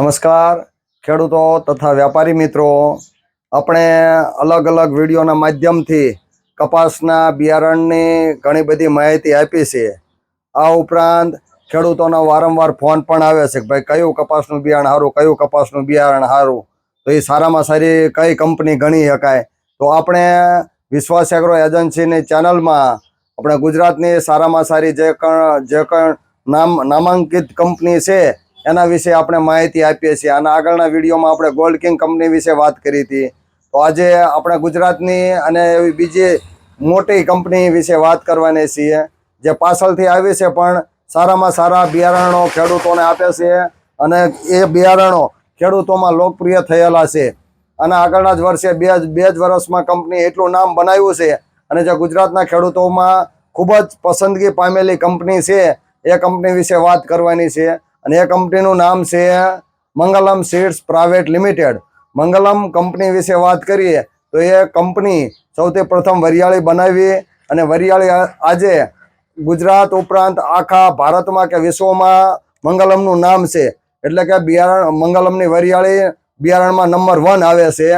નમસ્કાર, ખેડૂતો તથા વ્યાપારી મિત્રો. આપણે અલગ અલગ વિડીયોના માધ્યમથી કપાસના બિયારણની ઘણી બધી માહિતી આપી છે. આ ઉપરાંત ખેડૂતોના વારંવાર ફોન પણ આવે છે કે ભાઈ, કયું કપાસનું બિયારણ સારું, કયું કપાસનું બિયારણ સારું? તો એ સારામાં સારી કઈ કંપની ગણી શકાય? તો આપણે વિશ્વાસ એગ્રો એજન્સીની ચેનલમાં આપણે ગુજરાતની સારામાં સારી જે કણ જે કણ નામ, નામાંકિત કંપની છે એના વિશે આપણે માહિતી આપીએ છીએ. અને આગળના વિડીયોમાં આપણે ગોલ્ડ કિંગ કંપની વિશે વાત કરી હતી. તો આજે આપણે ગુજરાતની અને એવી બીજી મોટી કંપની વિશે વાત કરવાની છીએ. જે પાછળથી આવી છે પણ સારામાં સારા બિયારણો ખેડૂતોને આપે છે અને એ બિયારણો ખેડૂતોમાં લોકપ્રિય થયેલા છે. અને આગળના જ વર્ષે બે બે જ વર્ષમાં કંપની એટલું નામ બનાવ્યું છે અને જે ગુજરાતના ખેડૂતોમાં ખૂબ જ પસંદગી પામેલી કંપની છે એ કંપની વિશે વાત કરવાની છે. અને એ કંપનીનું નામ છે Mangalam seeds private limited. Mangalam company વિશે વાત કરીએ તો એ કંપની સૌથી પ્રથમ વરિયાળી બનાવી અને વરિયાળી આજે ગુજરાત ઉપરાંત આખા ભારતમાં કે વિશ્વમાં મંગલમનું નામ છે. એટલે કે બિયારણ મંગલમની વરિયાળી બિયારણમાં નંબર વન આવે છે.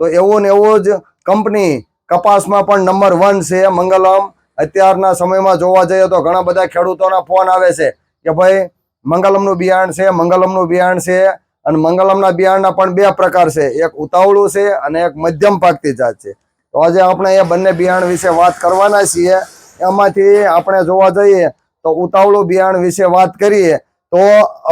તો એવું ને એવું જ કંપની કપાસમાં પણ નંબર વન છે મંગલમ. અત્યારના સમયમાં જોવા જઈએ તો ઘણા બધા ખેડૂતોના ફોન આવે છે કે ભાઈ મંગલમનું બિયારણ છે, મંગલમનું બિયારણ છે અને મંગલમના બિયારણના પણ બે પ્રકાર છે. એક ઉતાવળું છે અને એક મધ્યમ પાકતી જાત છે. તો આજે આપણે એ બંને બિયારણ વિશે વાત કરવાના છીએ. એમાંથી આપણે જોવા જઈએ તો ઉતાવળું બિયારણ વિશે વાત કરીએ તો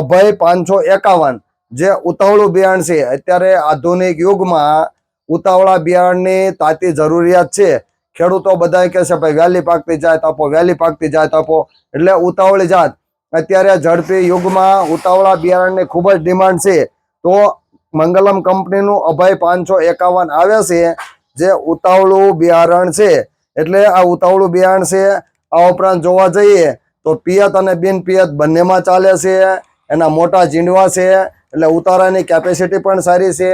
અભય પાંચસો એકાવન જે ઉતાવળું બિયારણ છે, અત્યારે આધુનિક યુગમાં ઉતાવળા બિયારણની તાતી જરૂરિયાત છે. ખેડૂતો બધા કહે છે, ભાઈ વહેલી પાકતી જાત આપો વહેલી પાકતી જાત આપો. એટલે ઉતાવળી જાત અત્યારે ઝડપી યુગમાં ઉતાવળા બિયારણની ખૂબ જ ડિમાન્ડ છે. તો મંગલમ કંપનીનું અભય પાંચસો એકાવન આવે છે, જે ઉતાવળું બિયારણ છે. એટલે આ ઉતાવળું બિયારણ છે, આ ઉપરાંત જોવા જઈએ તો પિયત અને બિન પિયત બંનેમાં ચાલે છે, એના મોટા ઝીંડવા છે, એટલે ઉતારાની કેપેસિટી પણ સારી છે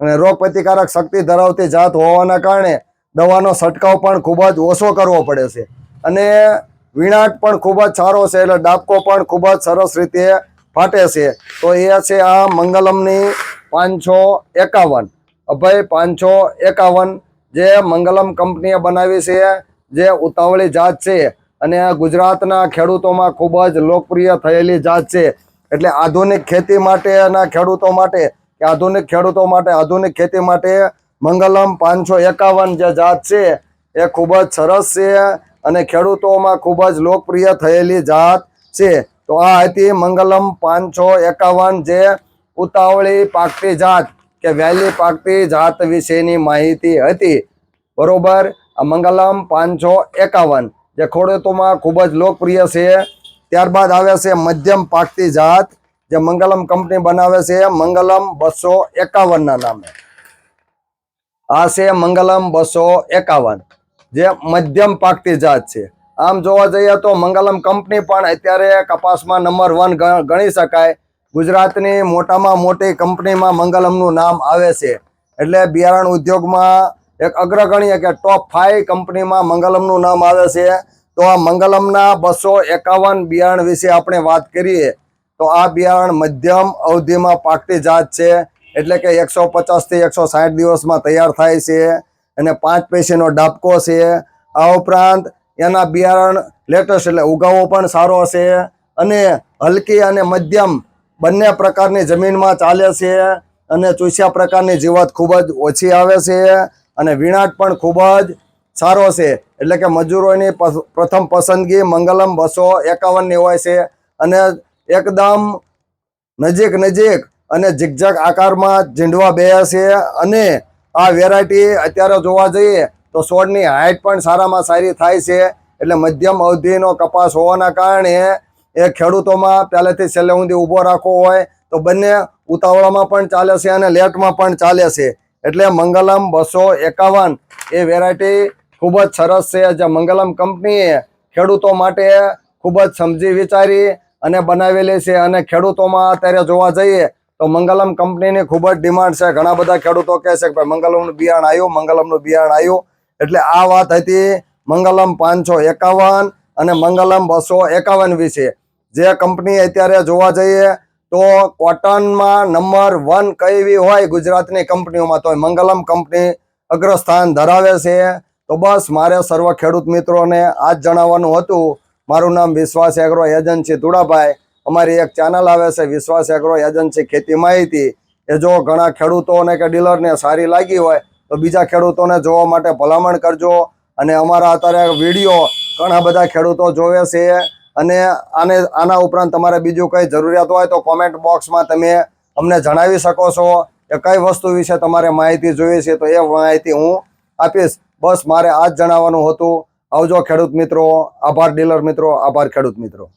અને રોગ પ્રતિકારક શક્તિ ધરાવતી જાત હોવાના કારણે દવાનો છંટકાવ પણ ખૂબ જ ઓછો કરવો પડે છે. અને વિણાટ પણ ખૂબ જ સારો છે એટલે ડાબકો પણ ખૂબ જ સરસ રીતે ફાટે છે. તો એ છે આ મંગલમની પાંચસો એકાવન. અભય પાંચસો એકાવન જે મંગલમ કંપનીએ બનાવી છે, જે ઉતાવળી જાત છે અને ગુજરાતના ખેડૂતોમાં ખૂબ જ લોકપ્રિય થયેલી જાત છે. એટલે આધુનિક ખેતી માટેના ખેડૂતો માટે, કે આધુનિક ખેડૂતો માટે, આધુનિક ખેતી માટે મંગલમ પાંચસો એકાવન જે જાત છે, એ ખૂબ જ સરસ છે. અને ખેડૂતોમાં ખૂબ જ લોકપ્રિય થયેલી જાત છે. તો આ હતી મંગલમ પાંચસો એકાવન જે ઉતાવળી પાકતી જાત કે વહેલી પાકતી જાત વિશેની માહિતી હતી. બરોબર? આ મંગલમ પાંચસો એકાવન જે ખેડૂતોમાં ખૂબ જ લોકપ્રિય છે. ત્યારબાદ આવે છે મધ્યમ પાકતી જાત જે મંગલમ કંપની બનાવે છે, મંગલમ બસો એકાવનના નામે. આ છે મંગલમ બસો એકાવન. જે મધ્યમ પાકતી જાત છે. આમ જોવા જઈએ તો મંગલમ કંપની પણ અત્યારે કપાસમાં નંબર વન ગણી શકાય. ગુજરાતની મોટામાં મોટી કંપનીમાં મંગલમનું નામ આવે છે. એટલે બિયારણ ઉદ્યોગમાં એક અગ્રગણ્ય કે ટોપ ફાઈવ કંપનીમાં મંગલમનું નામ આવે છે. તો આ મંગલમના બસો એકાવન બિયારણ વિશે આપણે વાત કરીએ, તો આ બિયારણ મધ્યમ અવધિમાં પાકતી જાત છે. એટલે કે એકસો પચાસથી એકસો સાઠ દિવસમાં તૈયાર થાય છે. અને પાંચ પૈસીનો ડાબકો છે આ ઉપરાંત એના બિયારણ લેટેસ્ટ એટલે ઉગાવો પણ સારો છે અને હલકી અને મધ્યમ બંને પ્રકારની જમીનમાં ચાલે છે અને ચૂસ્યા પ્રકારની જીવાત ખૂબ જ ઓછી આવે છે અને વિણાટ પણ ખૂબ જ સારો છે. એટલે કે મજૂરોની પ્રથમ પસંદગી મંગલમ બસો એકાવનની હોય છે અને એકદમ નજીક નજીક અને ઝિગઝગ આકારમાં ઝીંડવા બે છે અને આ વેરાયટી અત્યારે જોવા જઈએ તો છોડની હાઇટ પણ સારામાં સારી થાય છે. એટલે મધ્યમ અવધિનો કપાસ હોવાના કારણે એ ખેડૂતોમાં પહેલેથી છેલ્લે સુધી ઊભો રાખવો હોય તો બંને ઉતાવળામાં પણ ચાલે છે અને લેટમાં પણ ચાલે છે. એટલે મંગલમ બસો એકાવન એ વેરાયટી ખૂબ જ સરસ છે. જે મંગલમ કંપનીએ ખેડૂતો માટે ખૂબ જ સમજી વિચારી અને બનાવેલી છે. અને ખેડૂતોમાં અત્યારે જોવા જઈએ તો મંગલમ કંપનીની ખૂબ જ ડિમાન્ડ છે. ઘણા બધા ખેડૂતો કહે છે કે ભાઈ મંગલમનું બિયારણ આવ્યું મંગલમનું બિયારણ આવ્યું એટલે આ વાત હતી મંગલમ પાંચસો એકાવન અને મંગલમ બસો એકાવન વિશે. જે કંપની અત્યારે જોવા જઈએ તો કોટનમાં નંબર વન કઈ હોય ગુજરાતની કંપનીઓમાં તો મંગલમ કંપની અગ્રસ્થાન ધરાવે છે. તો બસ મારે સર્વ ખેડૂત મિત્રોને આ જ જણાવવાનું હતું. મારું નામ વિશ્વાસ એગ્રો એજન્સી તુડાભાઈ અમારી એક ચેનલ આવે છે, વિશ્વાસ એગ્રો એજન્સી ખેતી માહિતી. એ જો ઘણા ખેડૂતોને કે ડીલરને સારી લાગી હોય, તો બીજા ખેડૂતોને જોવા માટે ભલામણ કરજો. અને અમારા અત્યારે વીડિયો ઘણા બધા ખેડૂતો જોવે છે અને આને, આના ઉપરાંત તમારે બીજું કંઈ જરૂરિયાત હોય તો કોમેન્ટ બોક્સમાં તમે અમને જણાવી શકો છો કે કઈ વસ્તુ વિશે તમારે માહિતી જોઈએ છે તો એ માહિતી હું આપીશ. બસ મારે આ જ જણાવવાનું હતું. આવજો ખેડૂત મિત્રો. આભાર ડીલર મિત્રો. આભાર ખેડૂત મિત્રો.